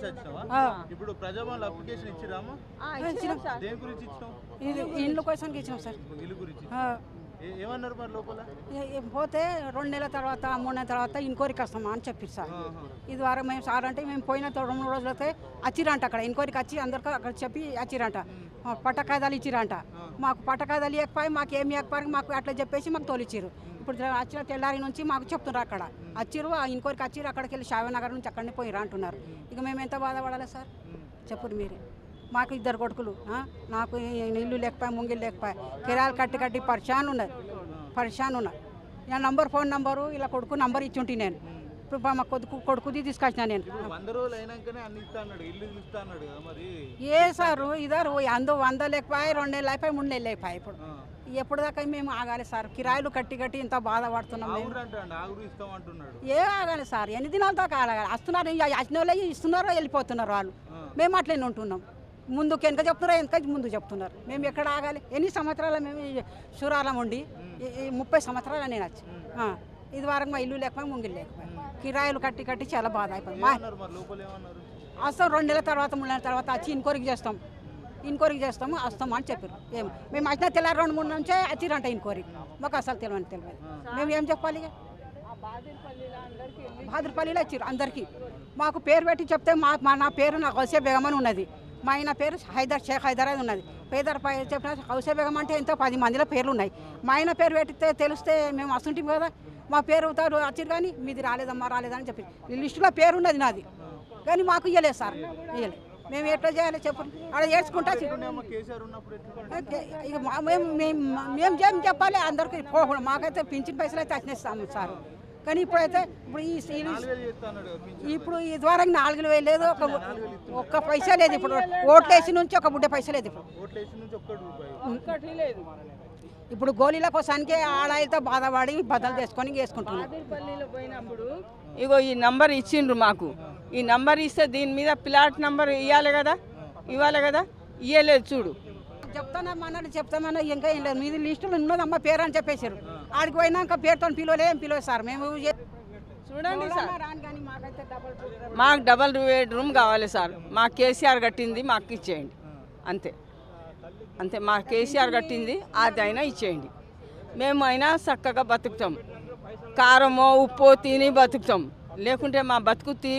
నుంచి వచ్చినావా? ఆ. ఇప్పుడు ప్రజాభవన్ అప్లికేషన్ ఇచ్చిరామా ఇచ్చినాం దేని గురించి ఇచ్చినావు? ఇండ్ల కోసం ఇచ్చినాం సార్. ఇల్లు గురించి. ఏమన్నారు మరి లోపల? పోతే రెండు నెలల తర్వాత మూడు నెలల తర్వాత ఇంకోరికి వస్తామా అని చెప్పారు సార్. ఇది వరకు మేము సార్ అంటే మేము పోయిన రెండు మూడు రోజులు అయితే వచ్చిరంట అక్కడ ఇంకోరికి వచ్చి అందరికీ అక్కడ చెప్పి వచ్చిరంట ఆ, పట్టకాయదాలు ఇచ్చిరంట. మాకు పట్టకాయదాలు ఇవ్వకపోయి మాకు ఏమి ఇవ్వకపోయి మాకు అట్లా చెప్పేసి మాకు తోలిచ్చిరు ఇప్పుడు వచ్చిన తెల్లారి నుంచి మాకు చెప్తున్నారు అక్కడ. వచ్చిరు ఆ ఇంకోరికి వచ్చిరు అక్కడికి వెళ్ళి శావనగర్ నుంచి అక్కడనే పోయిరా అంటున్నారు. ఇక మేము ఎంత బాధపడాలి సార్? చెప్పరు మీరే. మాకు ఇద్దరు కొడుకులు? నాకు ఇల్లు లేకపోయి ముంగిలు లేకపోయి. కిరాలు కట్టి కట్టి పరిశాన్ ఉన్నది. పరిశాన్ ఉన్నది. నా నంబర్ ఫోన్ నంబరు ఇలా కొడుకు నంబర్ ఇచ్చి ఉంటే నేను. ఇప్పుడు మా కొడుకు కొడుకుది తీసుకొచ్చిన నేను. ఏ సారు ఇదారు అందు వంద లేకపోయి రెండు నెలలు అయిపోయి మూడు నెలలు అయిపోయి ఇప్పుడు. ఎప్పుడు దాకా మేము ఆగాలి సార్? కిరాయిలు కట్టి కట్టి ఇంత బాధపడుతున్నాం ఏ ఆగాలి సార్? ఎన్ని దినాల దాకా ఆగాలి? వస్తున్నారు వచ్చిన వాళ్ళే ఇస్తున్నారు వెళ్ళిపోతున్నారు వాళ్ళు. మేము అట్లనే ఉంటున్నాం. ముందుకు వెనక చెప్తున్నారు వెనక ముందు చెప్తున్నారు. మేము ఎక్కడ ఆగాలి? ఎన్ని సంవత్సరాలు మేము ఈ శూరాలం ఉండి ఈ- ఈ ముప్పై సంవత్సరాలు నేను వచ్చి ఆ, ఇది వరకు మా ఇల్లు లేకపోయి ముంగిల్ లేకపోయి కిరాయిలు కట్టి కట్టి చాలా బాధ అయిపోయింది. మా ఏమన్నారు మరి? లోపల ఏమన్నారు? వస్తాం రెండు నెలల తర్వాత మూడు నెలల తర్వాత వచ్చి ఇన్క్వైరీకి చేస్తాం. ఇన్క్వైరీకి చేస్తాము వస్తాం అని చెప్పారు. ఏం? మేము వచ్చిన తెల్లారి రెండు మూడు నుంచే వచ్చిరంట ఇన్క్వైరీకి మాకు అసలు తెలియని తెలియదు. మేము ఏం చెప్పాలి ఇక? బాదురుపల్లిలో వచ్చారు అందరికీ. మాకు పేరు పెట్టి చెప్తే మా మా నా పేరు నాకు హౌసే బేగం అని ఉన్నది. మా ఆయన పేరు హైదర్ షేక్ హైదర్ అని ఉన్నది. పేదర్ పై చెప్పిన హౌసే బేగం అంటే ఎంతో పది మందిలో పేర్లు ఉన్నాయి మా ఆయన పేరు పెట్టితే తెలిస్తే మేము వస్తుంటాం కదా. మా పేరు అవుతారు వచ్చారు కానీ మీది రాలేదమ్మా రాలేదని చెప్పి. లిస్టులో పేరు ఉన్నది నాది. కానీ మాకు ఇవ్వలేదు సార్. ఇవ్వలేదు మేము ఎట్లా చేయాలి చెప్పు. అక్కడ చేసుకుంటా ఇక మేము మేము మేము చెప్పాలి? అందరికీ పోకూడదు మాకైతే పింఛన్ పైసలు అయితే వచ్చినేస్తాము సార్. కానీ ఇప్పుడైతే ఇప్పుడు ఈ అన్నాడు. ఇప్పుడు ఈ ద్వారా నాలుగు వేలు లేదు ఒక ఒక్క పైసా లేదు ఇప్పుడు. ఓట్లేసి నుంచి ఒక బుడ్డ పైసా లేదు ఇప్పుడు. ఇప్పుడు గోళీల కోసానికి ఆడాయిలతో బాధపడి బద్దలు చేసుకొని వేసుకుంటున్నాం ఇగో ఈ నంబర్ ఇచ్చిండ్రు మాకు. ఈ నంబర్ ఇస్తే దీని మీద ప్లాట్ నంబర్ ఇవ్వాలి కదా? ఇవ్వాలి కదా? ఇవ్వలేదు చూడు. చెప్తానమ్మన్నాడు చెప్తామన్నా ఇంకా ఏం లేదు. మీది లిస్టులో ఉన్నదమ్మ పేరు అని చెప్పేశారు. ఆడికి పోయినాక పేరుతో పిలవలే ఏం పిలవదు సార్. మేము చూడండి సార్. మాకు డబల్ బెడ్రూమ్ కావాలి సార్. మా కేసీఆర్ కట్టింది మాకు ఇచ్చేయండి. అంతే. అంతే. మా కేసీఆర్ కట్టింది అది అయినా ఇచ్చేయండి. మేము అయినా చక్కగా బతుకుతాం. కారమో ఉప్పో తిని బతుకుతాం. లేకుంటే మా బతుకు తీ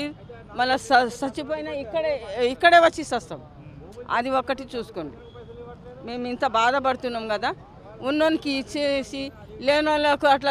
మళ్ళీ చచ్చిపోయినా ఇక్కడే ఇక్కడే వచ్చి వస్తాం అది ఒక్కటి చూసుకోండి. మేము ఇంత బాధపడుతున్నాం కదా. ఉన్నోనికి ఇచ్చేసి లేనోళ్ళకు అట్లా